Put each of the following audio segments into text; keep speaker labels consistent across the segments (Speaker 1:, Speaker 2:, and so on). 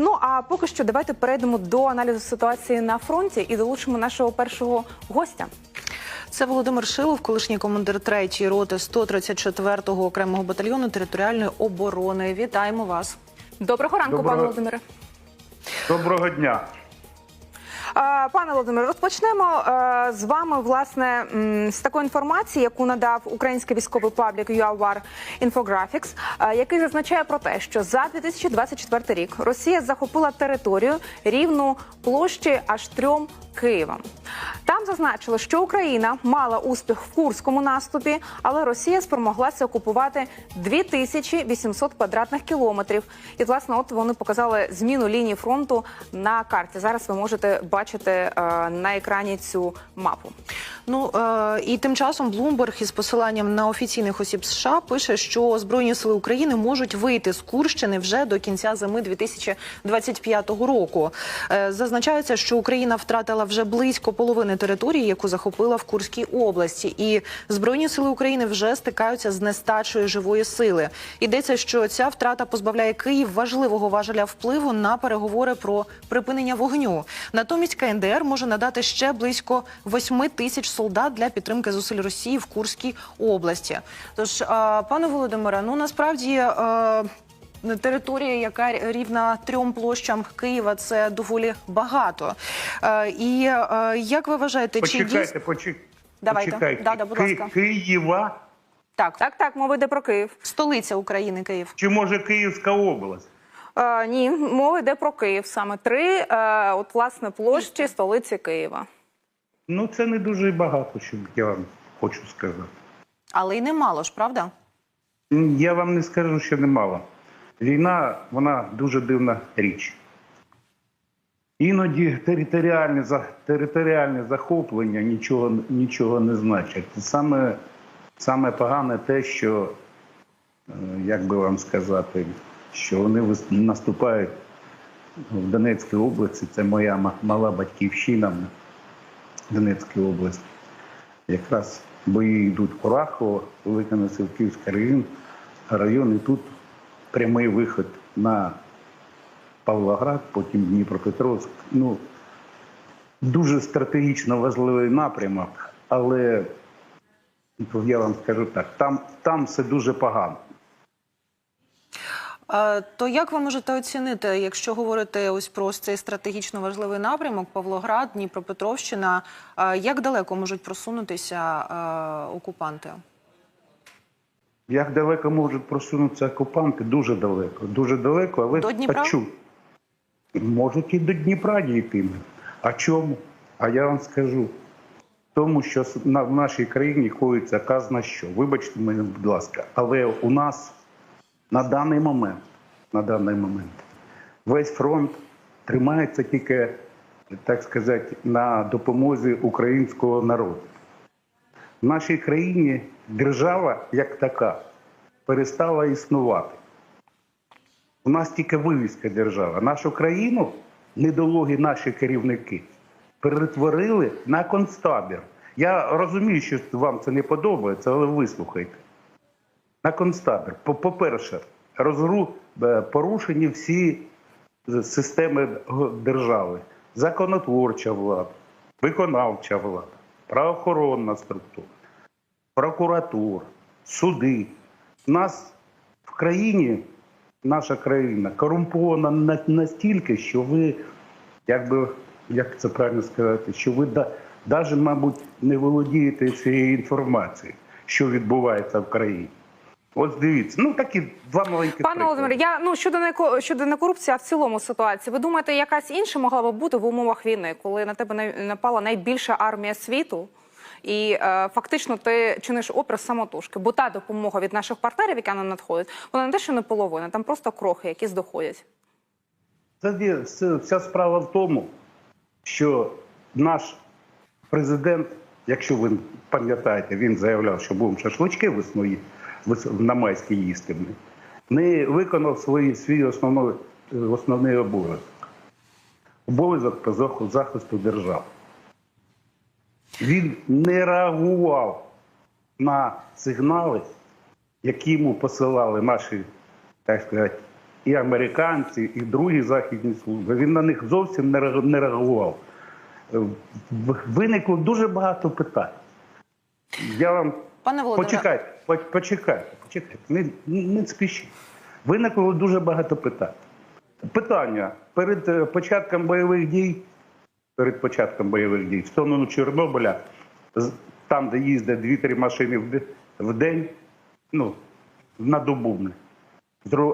Speaker 1: Ну а поки що давайте перейдемо до аналізу ситуації на фронті і долучимо нашого першого гостя.
Speaker 2: Це Володимир Шилов, колишній командир 3-ї роти 134-го окремого батальйону територіальної оборони. Вітаємо вас.
Speaker 1: Доброго ранку,
Speaker 3: Доброго.
Speaker 1: пане Володимире.
Speaker 3: Доброго дня.
Speaker 1: Пане Володимире, розпочнемо е, з вами власне з такої інформації, яку надав український військовий паблік UAWAR Infographics, е, який зазначає про те, що за 2024 рік Росія захопила територію рівну площі аж трьом Києвам. Там зазначили, що Україна мала успіх в курському наступі, але Росія спромоглася окупувати 2800 квадратних кілометрів. І власне, от вони показали зміну лінії фронту на карті. Зараз ви можете бачити е, на екрані цю мапу.
Speaker 2: Ну е, і тим часом Блумберг із посиланням на офіційних осіб США пише, що збройні сили України можуть вийти з Курщини вже до кінця зими 2025 року. Е, зазначається, що Україна втратила вже близько половини території, яку захопила в Курській області, і збройні сили України вже стикаються з нестачею живої сили. Йдеться, що ця втрата позбавляє Київ важливого важеля впливу на переговори про припинення вогню. Натомість КНДР може надати ще близько 8 тисяч солдат для підтримки зусиль Росії в Курській області. Тож, пане Володимире, ну насправді. е, Територія, яка рівна трьом площам Києва, це доволі багато. Е, І е, як ви вважаєте, чи
Speaker 3: Почекайте,
Speaker 2: дійсно...
Speaker 3: почек...
Speaker 2: Давайте.
Speaker 3: почекайте.
Speaker 2: Да, да, будь
Speaker 3: Ки-
Speaker 2: ласка.
Speaker 3: Києва
Speaker 2: так,
Speaker 1: Так, так, мова йде про Київ.
Speaker 2: столиця України, Київ?
Speaker 3: чи може Київська область?
Speaker 1: Е, ні, мова йде про Київ. Саме три е, от власне площі столиці Києва.
Speaker 3: Ну це не дуже багато, що я вам хочу сказати.
Speaker 2: Але й немало ж, правда?
Speaker 3: Я вам не скажу, що немало. Війна, вона дуже дивна річ. Іноді територіальне, територіальне захоплення нічого, нічого не значить. Саме, саме погане те, що, е, як би вам сказати, що вони наступають в Донецькій області. Це моя мала батьківщина в Донецькій області. Якраз бої йдуть в Курахово, Великоносилківський район, район, і тут прямий вихід на Павлоград, потім Дніпропетровськ. Ну, дуже стратегічно важливий напрямок, але я вам скажу так, там, там все дуже погано.
Speaker 2: То як ви можете оцінити, якщо говорити ось про цей стратегічно важливий напрямок Павлоград, Дніпропетровщина, як далеко можуть просунутися окупанти?
Speaker 3: Як далеко можуть просунутися окупанти? Дуже далеко. Дуже далеко, але
Speaker 2: До Дніпра?
Speaker 3: почу. Можуть і до Дніпра дійти. А чому? А я вам скажу. Тому що в нашій країні коїться казна що. Вибачте мене, будь ласка, але у нас на даний момент, на даний момент весь фронт тримається тільки, так сказати, на допомозі українського народу. В нашій країні держава як така перестала існувати. У нас тільки вивіска держава. Нашу країну недолугі наші керівники перетворили на концтабір. Я розумію, що вам це не подобається, але вислухайте. На концтабір. По- По-перше, розру... е, порушені всі системи держави. Законотворча влада, виконавча влада, правоохоронна структура, прокуратура, суди. Нас в країні, наша країна корумпована настільки, що ви, як би, як це правильно сказати, що ви навіть, мабуть, не володієте цією інформацією, що відбувається в країні. От дивіться, ну такі два маленькі
Speaker 1: Пане Володимире, я ну щодо не щодо не корупції, а в цілому ситуації. Ви думаєте, якась інша могла би бути в умовах війни, коли на тебе напала найбільша армія світу? І е, фактично ти чиниш опір самотужки, бо та допомога від наших партнерів, яка нам надходить, вона не те, що не половина, там просто крохи, якісь доходять.
Speaker 3: Це є- це- вся справа в тому, що наш президент, якщо ви пам'ятаєте, він заявляв, що будемо шашлички весною вес- на майській їсти. Не виконав свої, свій основний, основний обов'язок. Обов'язок по захисту держави. Він не реагував на сигнали, які йому посилали наші, так сказати, і американці, і другі західні служби. Він на них зовсім не реагував. Е, Виникло дуже багато питань. Я вам
Speaker 2: Пане Володимире,
Speaker 3: почекайте, почекайте, почекайте, не, не спішіть. Виникло дуже багато питань. Питання перед е, початком бойових дій, перед початком бойових дій, в сторону Чорнобиля, там, де їздять дві-три машини в день, ну, на добу,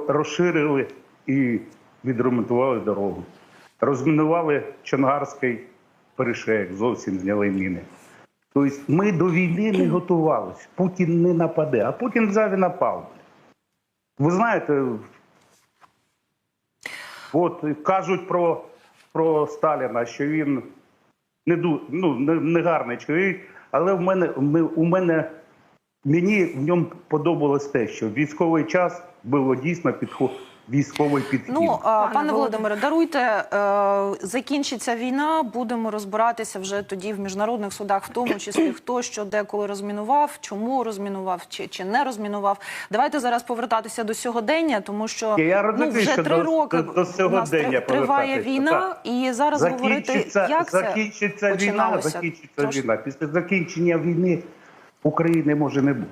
Speaker 3: розширили і відремонтували дорогу. Розмінували Чонгарський перешеєк, зовсім зняли міни. Тобто ми до війни не готувалися. Путін не нападе, а Путін взяв і напав. Ви знаєте, от кажуть про, про Сталіна, що він не, ну, не, не гарний чоловік, але в мене, у мене мені в ньому подобалось те, що в військовий час було дійсно підход, військовий підхід.
Speaker 2: Ну, а, пане
Speaker 1: Володимире.
Speaker 2: Даруйте, е, закінчиться війна, будемо розбиратися вже тоді в міжнародних судах, в тому числі хто що деколи розмінував, чому розмінував чи, чи не розмінував. Давайте зараз повертатися до сьогодення, тому що
Speaker 3: Я
Speaker 2: ну, вже
Speaker 3: що
Speaker 2: три
Speaker 3: до-
Speaker 2: роки
Speaker 3: до- до
Speaker 2: у нас триває війна,
Speaker 3: так.
Speaker 2: і зараз говорити,
Speaker 3: закінчиться,
Speaker 2: як це
Speaker 3: закінчиться війна,
Speaker 2: починалося.
Speaker 3: закінчиться
Speaker 2: Тож-
Speaker 3: війна. Після закінчення війни України може не бути.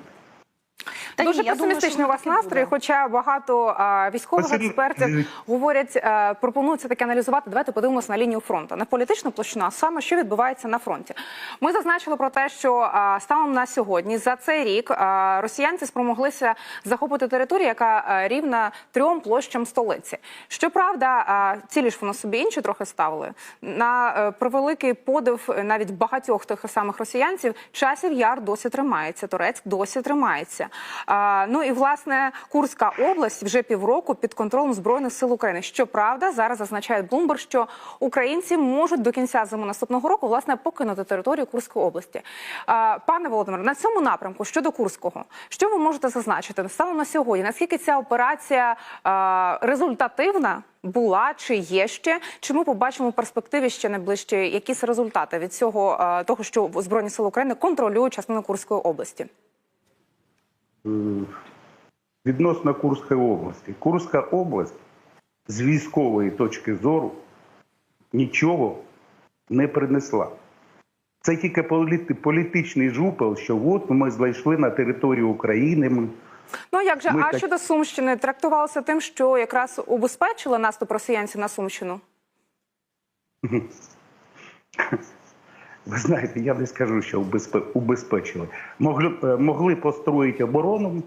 Speaker 2: Та
Speaker 1: Дуже
Speaker 2: думаю,
Speaker 1: песимістичний
Speaker 2: що
Speaker 1: у вас настрій,
Speaker 2: буде.
Speaker 1: хоча багато а, військових
Speaker 3: Спасибі.
Speaker 1: експертів говорять, е, пропонують це таки аналізувати. Давайте подивимося на лінію фронту, на політичну площину, а саме що відбувається на фронті. Ми зазначили про те, що а, станом на сьогодні за цей рік а, росіянці спромоглися захопити територію, яка а, рівна трьом площам столиці. Щоправда, а, цілі ж вони собі інші трохи ставили на е, превеликий подив е, навіть багатьох тих самих росіянців. Часів яр досі тримається, Турецьк досі тримається. Ну і власне Курська область вже півроку під контролем збройних сил України. Щоправда, зараз зазначає Блумберг, що українці можуть до кінця зими наступного року власне покинути територію Курської області. Пане Володимире, на цьому напрямку щодо Курського, що ви можете зазначити станом на сьогодні? Наскільки ця операція результативна? Була чи є ще? Чи ми побачимо в перспективі ще найближчі якісь результати від цього того, що збройні сили України контролюють частину Курської області?
Speaker 3: Е, Відносно Курської області. Курська область з військової точки зору нічого не принесла. Це тільки політичний жупел, що от ми зайшли на територію України. Ми
Speaker 1: Ну як же,
Speaker 3: Ми
Speaker 1: а
Speaker 3: так-
Speaker 1: щодо Сумщини трактувалося тим, що якраз убезпечили наступ росіянців на Сумщину?
Speaker 3: Ви знаєте, я не скажу, що убезпе- убезпечили. Могли, е, могли построїти оборону,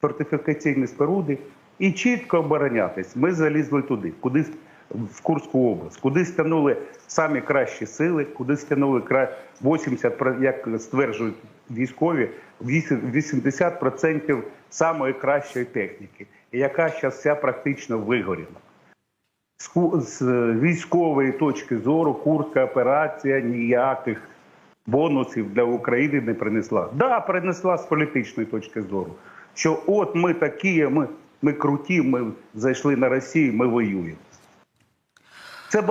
Speaker 3: фортифікаційні споруди і чітко оборонятись. Ми залізли туди, куди в Курську область, куди стягнули самі кращі сили, куди стягнули кра- 80, про- як стверджують військові, 80% самої кращої техніки, яка зараз вся практично вигоріла. З, е, військової точки зору Курська операція ніяких бонусів для України не принесла. Да, принесла з політичної точки зору. Що от ми такі, ми, ми круті, ми зайшли на Росію, ми воюємо. Це,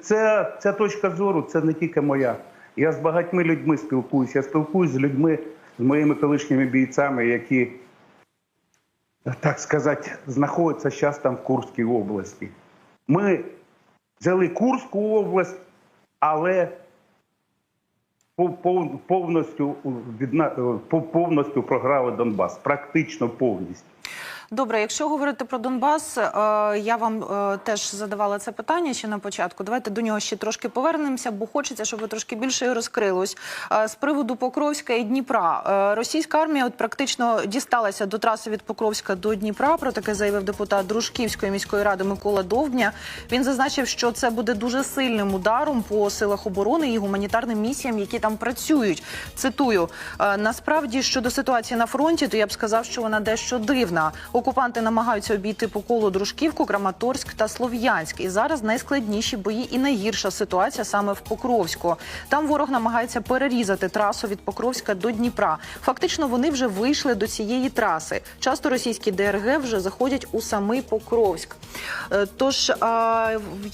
Speaker 3: це, ця точка зору це не тільки моя. Я з багатьма людьми спілкуюся. Я спілкуюся з людьми, з моїми колишніми бійцями, які, так сказати, знаходяться зараз там в Курській області. Ми взяли Курську область, але пов- пов- повністю, повністю програли Донбас. Практично повністю.
Speaker 2: Добре, якщо говорити про Донбас, е, я вам е, теж задавала це питання ще на початку. Давайте до нього ще трошки повернемося, бо хочеться, щоб трошки більше розкрилось. Е, З приводу Покровська і Дніпра. Російська армія от практично дісталася до траси від Покровська до Дніпра. Про таке заявив депутат Дружківської міської ради Микола Довбня. Він зазначив, що це буде дуже сильним ударом по силах оборони і гуманітарним місіям, які там працюють. Цитую: «Е, насправді щодо ситуації на фронті, то я б сказав, що вона дещо дивна. Окупанти намагаються обійти по колу Дружківку, Краматорськ та Слов'янськ. І зараз найскладніші бої і найгірша ситуація саме в Покровську. Там ворог намагається перерізати трасу від Покровська до Дніпра. Фактично, вони вже вийшли до цієї траси. Часто російські ДРГ вже заходять у самий Покровськ. Е, Тож,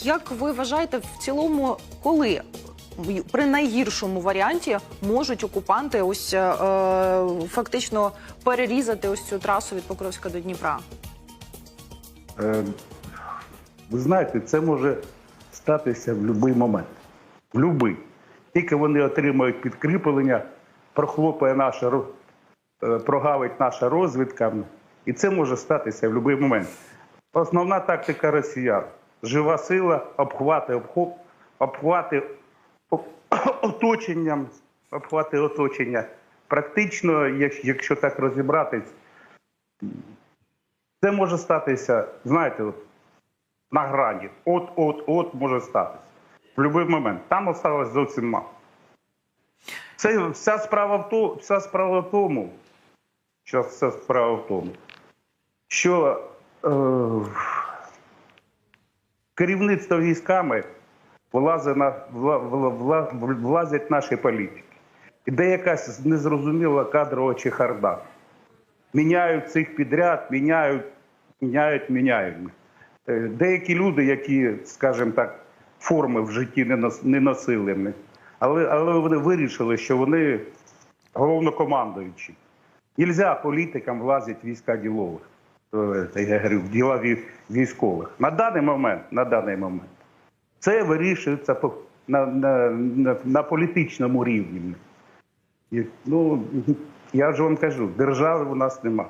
Speaker 2: як ви вважаєте, в цілому, коли? При найгіршому варіанті можуть окупанти ось е, е, фактично перерізати ось цю трасу від Покровська до Дніпра.
Speaker 3: Е, ви знаєте, це може статися в будь-який момент. В будь-який. Тільки вони отримають підкріплення, прохлопає наша е, прогавить наша розвідка, і це може статися в будь-який момент. Основна тактика росіян жива сила, обхвати, обхоп, обхвати оточенням, обхвати оточення. Практично, якщо так розібратись, це може статися, знаєте, от, на грані. От-от-от може статися. В будь-який момент. Там осталось зовсім мало. Це вся справа в тому, вся справа в тому, що вся справа в тому, що е, керівництво військами влазить на, вла, вла, вла, влазять наші політики. Іде якась незрозуміла кадрова чехарда. Міняють цих підряд, міняють, міняють, міняють. Е, Деякі люди, які, скажімо так, форми в житті не нос- носили, але, але вони вирішили, що вони головнокомандуючі. Нельзя політикам влазити війська ділових. Я говорю, діла військових. На даний момент, на даний момент, це вирішується на, на, на, на політичному рівні. І, Ну, я ж вам кажу, держави у нас нема.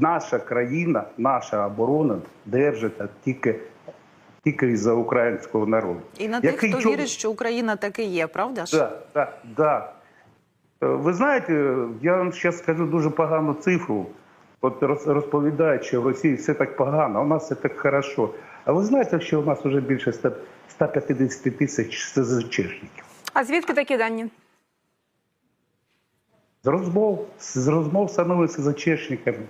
Speaker 3: Наша країна, наша оборона держиться тільки, тільки із-за українського народу.
Speaker 2: І на тих,
Speaker 3: Який
Speaker 2: хто
Speaker 3: чому-
Speaker 2: вірить, що Україна таки є, правда ж?
Speaker 3: Да, да, да. Е, Ви знаєте, я вам зараз скажу дуже погану цифру. От розповідають, що в Росії все так погано, а у нас все так хорошо. А ви знаєте, що у нас вже більше 100 150 тисяч СЗЧшників?
Speaker 1: А звідки такі дані?
Speaker 3: З розмов, з розмов самими СЗЧшниками.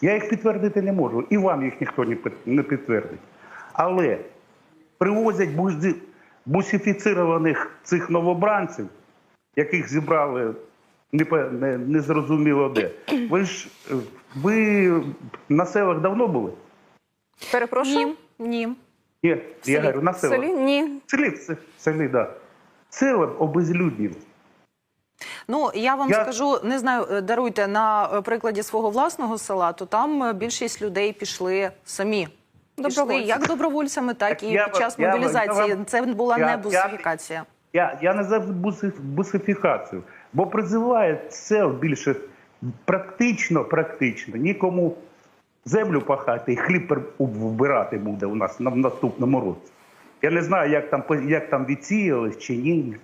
Speaker 3: Я їх підтвердити не можу, і вам їх ніхто не підтвердить. Але привозять бусифіцированих цих новобранців, яких зібрали не, не, незрозуміло де. Ви ж ви на селах давно були?
Speaker 1: Перепрошую?
Speaker 2: Ні, ні.
Speaker 3: Ні,
Speaker 1: В
Speaker 3: я
Speaker 1: селі?
Speaker 3: говорю, на
Speaker 1: В селі? Ні.
Speaker 3: В селі, в се- в селі, да. Села обезлюдні.
Speaker 2: Ну я вам
Speaker 3: Я-
Speaker 2: скажу, не знаю, е, даруйте на е, прикладі свого власного села, то там е, більшість людей пішли самі. Пішли як добровольцями, так
Speaker 3: Так
Speaker 2: і
Speaker 3: я
Speaker 2: під час
Speaker 3: я
Speaker 2: мобілізації.
Speaker 3: я
Speaker 2: Це була
Speaker 3: я-
Speaker 2: не бусифікація.
Speaker 3: Я, я не за бусифікацію, бо призиває це більше практично, практично. Нікому землю пахати і хліб вбирати буде у нас на наступному році. Я не знаю, як там, як там відсіялись чи ні.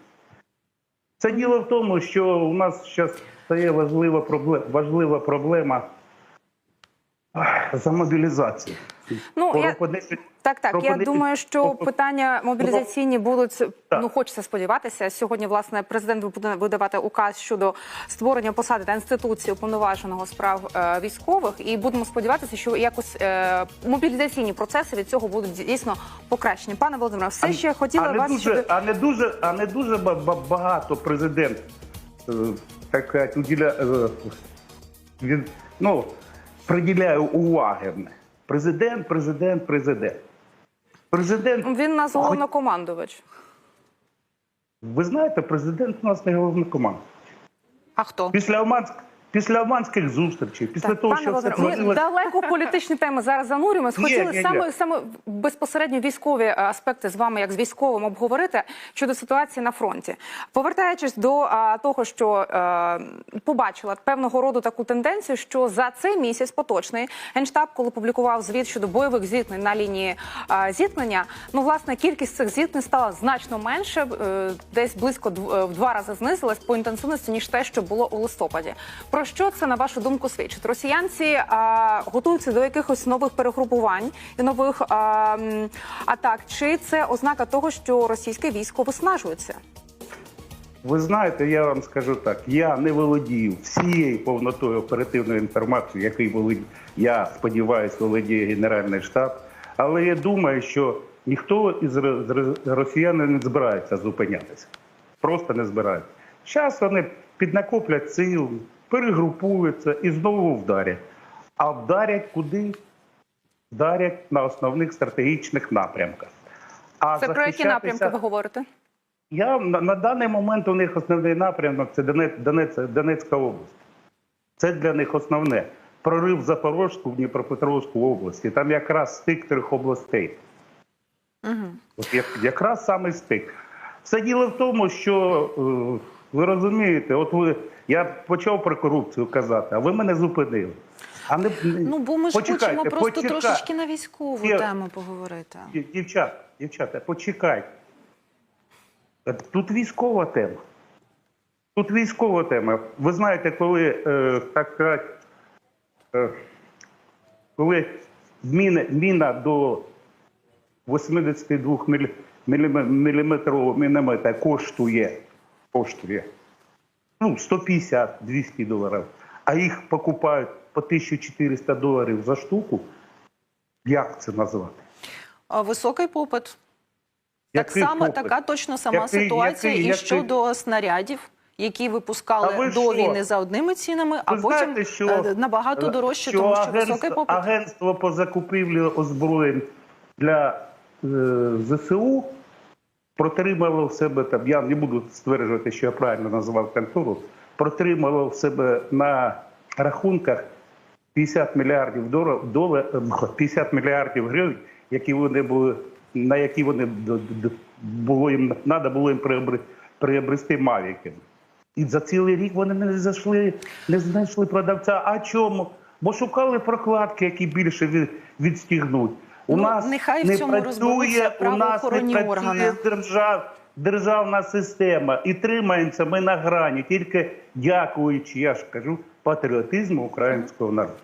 Speaker 3: Це діло в тому, що у нас зараз стає важлива проблема, важлива проблема за мобілізацію.
Speaker 1: Ну, я- Так, так. Я думаю, що питання мобілізаційні будуть
Speaker 3: Так.
Speaker 1: ну хочеться сподіватися. Сьогодні власне президент буде видавати указ щодо створення посади та інституції уповноваженого справ е, військових, і будемо сподіватися, що якось е, мобілізаційні процеси від цього будуть дійсно покращені. Пане Володимире, все ще хотіла
Speaker 3: а не
Speaker 1: вас
Speaker 3: дуже,
Speaker 1: щодо
Speaker 3: а не дуже, а не дуже ба- ба- багато президент е, так уділя, е, він, ну, приділяє уваги. Президент, президент, президент. Президент,
Speaker 1: він нас головнокомандувач.
Speaker 3: ви знаєте, президент у нас не головнокомандувач.
Speaker 2: А хто?
Speaker 3: Після Оманськ, після Оманських зустрічей, після
Speaker 1: Так,
Speaker 3: того, що все
Speaker 1: Володимире, далеко політичні теми зараз занурюємось.
Speaker 3: Ні,
Speaker 1: Хотіли
Speaker 3: ні, ні.
Speaker 1: саме саме безпосередньо військові е, аспекти з вами, як з військовим, обговорити щодо ситуації на фронті. Повертаючись до а, того, що е, побачила певного роду таку тенденцію, що за цей місяць поточний генштаб, коли публікував звіт щодо бойових зіткнень на лінії е, зіткнення, ну власне кількість цих зіткнень стала значно менше, е, десь близько е, в два рази знизилась по інтенсивності ніж те, що було у листопаді. Про що це на вашу думку свідчить? Росіянці а, готуються до якихось нових перегрупувань і нових а, атак. Чи це ознака того, що російське військо виснажується?
Speaker 3: Ви знаєте, я вам скажу так: я не володію всією повнотою оперативної інформації, який володіє, я сподіваюся, володіє Генеральний штаб. Але я думаю, що ніхто із ро- росіян не збирається зупинятися. Просто не збирається. Зараз вони піднакоплять сил, перегрупуються і знову вдарять. А вдарять куди? Вдарять на основних стратегічних напрямках. А
Speaker 1: Це про які напрямки ви говорите?
Speaker 3: я на, на даний момент у них основний напрямок це Донець, Донець, Донецька область. Це для них основне. прорив Запорожську в Дніпропетровську області. Там якраз стик трьох областей. От як, якраз саме стик. Все діло в тому, що е, ви розумієте, от ви я почав про корупцію казати, а ви мене зупинили. А не
Speaker 2: Ну бо ми ж
Speaker 3: Почекайте,
Speaker 2: хочемо просто
Speaker 3: почекайте.
Speaker 2: трошечки на військову
Speaker 3: Є-
Speaker 2: тему поговорити.
Speaker 3: Дівчата, дівчата, почекайте. Тут військова тема. Тут військова тема. Ви знаєте, коли е, так сказати, е, коли міна, міна до 82 міліметрового міномета коштує, коштує ну, 150-200 доларів, а їх покупають по 1400 доларів за штуку, як це назвати?
Speaker 2: А високий попит. Так
Speaker 3: Який
Speaker 2: само
Speaker 3: попит?
Speaker 2: така точно сама
Speaker 3: Який-
Speaker 2: ситуація
Speaker 3: який-
Speaker 2: і
Speaker 3: який?
Speaker 2: щодо снарядів. Які випускали
Speaker 3: ви
Speaker 2: до
Speaker 3: що?
Speaker 2: війни за одними цінами, а потім
Speaker 3: знаєте, що,
Speaker 2: е, набагато дорожче,
Speaker 3: що
Speaker 2: тому що
Speaker 3: агентство,
Speaker 2: високий попит.
Speaker 3: агентство по закупівлі озброєнь для е, ЗСУ протримало в себе там. Я не буду стверджувати, що я правильно назвав контору. Протримало в себе на рахунках 50 мільярдів долар, 50 мільярдів гривень, які вони були на які вони було їм треба було їм приобрести мавіки. І за цілий рік вони не зайшли, не знайшли продавця. А чому? Бо шукали прокладки, які більше від, відстігнуть. У
Speaker 2: Ну,
Speaker 3: нас
Speaker 2: нехай в цьому
Speaker 3: працює, у нас не працює
Speaker 2: органи.
Speaker 3: держав, державна система. І тримаємося ми на грані, тільки дякуючи, я ж кажу, патріотизму українського народу.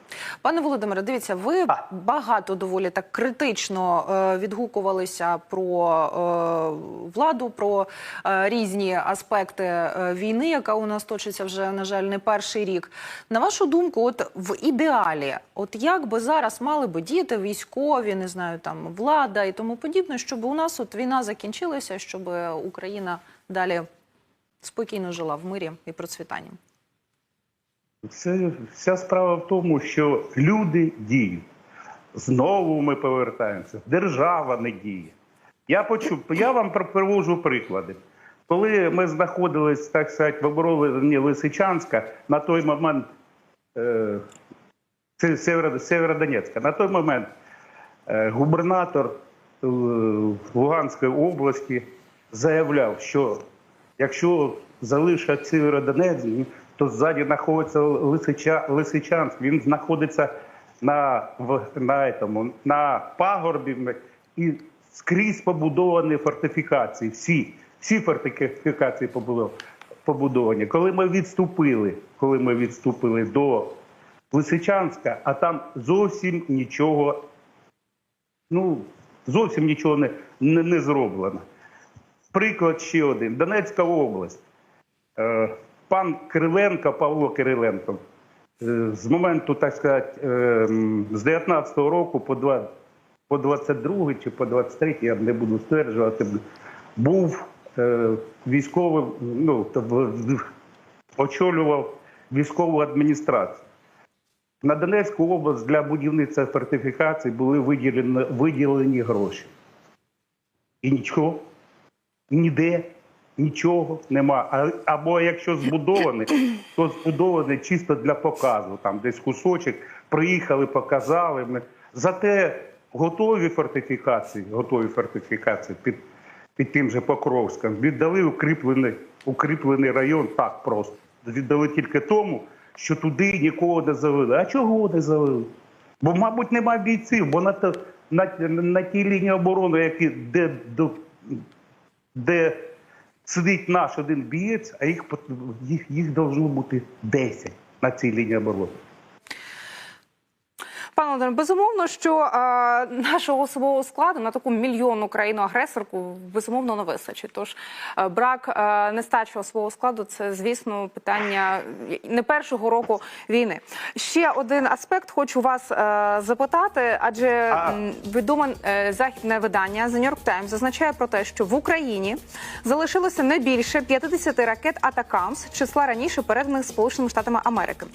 Speaker 2: Пане Володимире, дивіться, ви
Speaker 3: А.
Speaker 2: багато доволі так критично е, відгукувалися про е, владу, про е, різні аспекти е, війни, яка у нас точиться вже, на жаль, не перший рік. На вашу думку, от в ідеалі, от як би зараз мали би діяти військові, не знаю, там влада і тому подібне, щоб у нас от війна закінчилася, щоб Україна далі спокійно жила в мирі і процвітанні?
Speaker 3: Це вся справа в тому, що люди діють. Знову ми повертаємося. Держава не діє. Я почув, я вам пр- привожу приклади. Коли ми знаходились, так сказати, в обороні Лисичанська, на той момент е, Северодонецька, на той момент е, губернатор е, Луганської області заявляв, що якщо залишать Сєвєродонецьк, то ззаді знаходиться Лисича, Лисичанськ. Він знаходиться на, в, на, этому, на пагорбі і скрізь побудовані фортифікації. Всі, всі фортифікації побудов- побудовані. Коли ми відступили, коли ми відступили до Лисичанська, а там зовсім нічого, ну, зовсім нічого не, не, не зроблено. Приклад ще один. Донецька область. Пан Кириленко, Павло Кириленко, е, з моменту, так сказати, е, з 19-го року по, два, по 22 чи по 23, я не буду стверджувати, був е, військовим, ну, очолював військову адміністрацію. На Донецьку область для будівництва фортифікацій були виділені, виділені гроші. І нічого, ніде нічого нема. Або якщо збудований, то збудований чисто для показу. Там десь кусочок, приїхали, показали. Ми- Зате готові фортифікації, готові фортифікації під, під тим же Покровськом, віддали укріплений, укріплений район так просто. Віддали тільки тому, що туди нікого не завели. А чого не завели? Бо, мабуть, немає бійців, бо на, те- на, на тій лінії оборони, які, де, до, де сидить наш один бієць, а їх, їх, їх должно бути 10 на цій лінії оборони.
Speaker 1: Пане Володимире, безумовно, що е, нашого особового складу на таку мільйонну країну-агресорку безумовно не вистачить. Тож е, брак е, нестачі особового складу це, звісно, питання не першого року війни. Ще один аспект хочу вас е, запитати, адже
Speaker 3: А.
Speaker 1: відоме західне видання The New York Times зазначає про те, що в Україні залишилося не більше 50 ракет Атакамс, числа раніше переданих Сполученими Штатами Америки.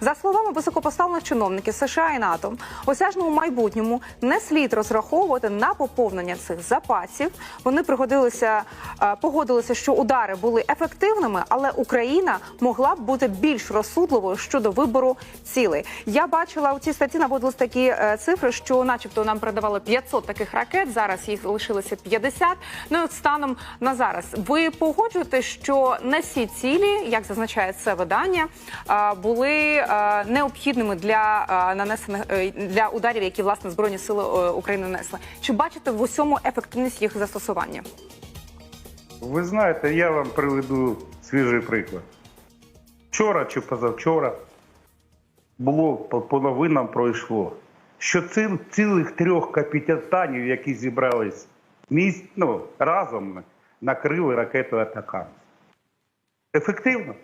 Speaker 1: За словами високопоставлених чиновників США і НАТО, В осяжному майбутньому не слід розраховувати на поповнення цих запасів. Вони пригодилися, е, погодилися, що удари були ефективними, але Україна могла б бути більш розсудливою щодо вибору цілей. Я бачила у цій статті наводились такі е, цифри, що, начебто, нам передавали 500 таких ракет. Зараз їх лишилося 50. Ну і от станом на зараз. Ви погоджуєте, що не всі цілі, як зазначає це видання, е, були необхідними для нанесених для ударів, які власне збройні сили е, України нанесли. Чи бачите в усьому ефективність їх застосування?
Speaker 3: Ви знаєте, я вам приведу свіжий приклад. Вчора чи позавчора було по, новинам пройшло, що цим цілих трьох капітанів, які зібрались ну, разом, накрили ракету атакам. Ефективно?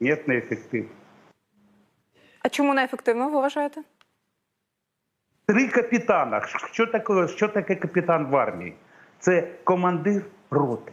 Speaker 3: Ні, не ефективно.
Speaker 1: А чому не ефективно, ви вважаєте?
Speaker 3: Три капітана. Що таке, що таке капітан в армії? Це командир роти.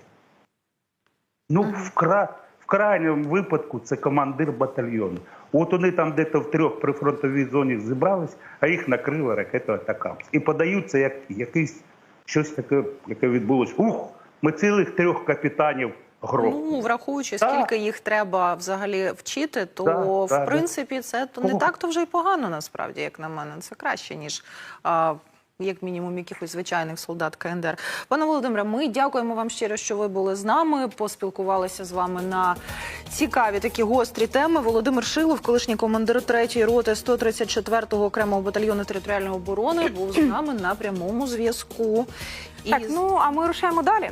Speaker 3: Ну, в, кра... в крайньому випадку це командир батальйону. От вони там десь в трьох прифронтовій зоні зібрались, а їх накрили ракетою атакамс. І подаються як якийсь щось таке, яке відбулось. Ух, ми цілих трьох капітанів грохнули.
Speaker 2: Ну, враховуючи,
Speaker 3: Так.
Speaker 2: скільки їх треба взагалі вчити, то
Speaker 3: Так,
Speaker 2: в
Speaker 3: так,
Speaker 2: принципі це то не так то вже й погано, насправді, як на мене. Це краще, ніж. А, як мінімум, якихось звичайних солдат КНДР. Пане Володимире, ми дякуємо вам щиро, що ви були з нами. Поспілкувалися з вами на цікаві такі гострі теми. Володимир Шилов, колишній командир 3-ї роти 134-го окремого батальйону територіальної оборони, був з нами на прямому зв'язку. І
Speaker 1: Так, ну а ми рушаємо далі.